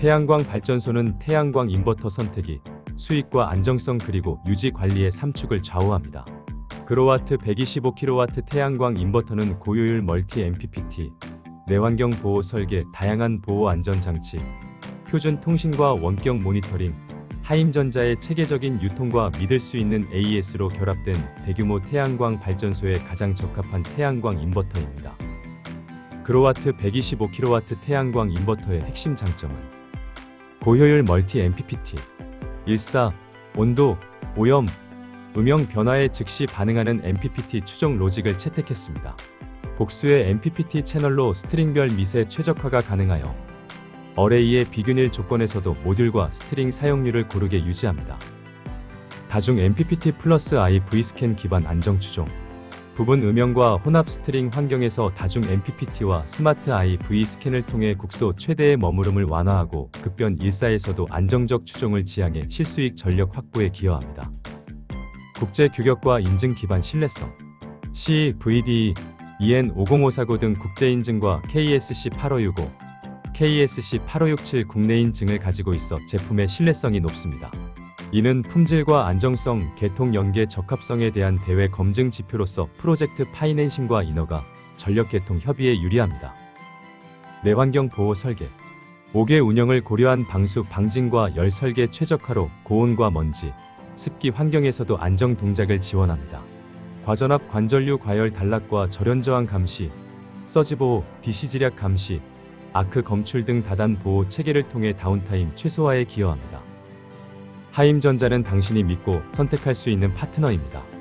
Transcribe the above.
태양광 발전소는 태양광 인버터 선택이 수익과 안정성 그리고 유지 관리의 3축을 좌우합니다. 그로와트 125kW 태양광 인버터는 고효율 멀티 MPPT, 내환경 보호 설계, 다양한 보호 안전 장치, 표준 통신과 원격 모니터링, 하임전자의 체계적인 유통과 믿을 수 있는 AES로 결합된 대규모 태양광 발전소에 가장 적합한 태양광 인버터입니다. 그로와트 125kW 태양광 인버터의 핵심 장점은 고효율 멀티 MPPT, 일사, 온도, 오염, 음영 변화에 즉시 반응하는 MPPT 추정 로직을 채택했습니다. 복수의 MPPT 채널로 스트링별 미세 최적화가 가능하여 어레이의 비균일 조건에서도 모듈과 스트링 사용률을 고르게 유지합니다. 다중 MPPT 플러스 I V스캔 기반 안정 추종 부분 음영과 혼합 스트링 환경에서 다중 MPPT와 스마트 I V 스캔을 통해 국소 최대의 머무름을 완화하고 급변 일사에서도 안정적 추종을 지향해 실수익 전력 확보에 기여합니다. 국제 규격과 인증 기반 신뢰성 C, VD, EN 50549 등 국제 인증과 KSC 8565, KSC 8567 국내 인증을 가지고 있어 제품의 신뢰성이 높습니다. 이는 품질과 안정성, 개통 연계 적합성에 대한 대외 검증 지표로서 프로젝트 파이낸싱과 인허가, 전력 개통 협의에 유리합니다. 내환경 보호 설계 5개 운영을 고려한 방수 방진과 열 설계 최적화로 고온과 먼지, 습기 환경에서도 안정 동작을 지원합니다. 과전압 관전류 과열 단락과 절연 저항 감시, 서지 보호, DC 지략 감시, 아크 검출 등 다단 보호 체계를 통해 다운타임 최소화에 기여합니다. 하임전자는 당신이 믿고 선택할 수 있는 파트너입니다.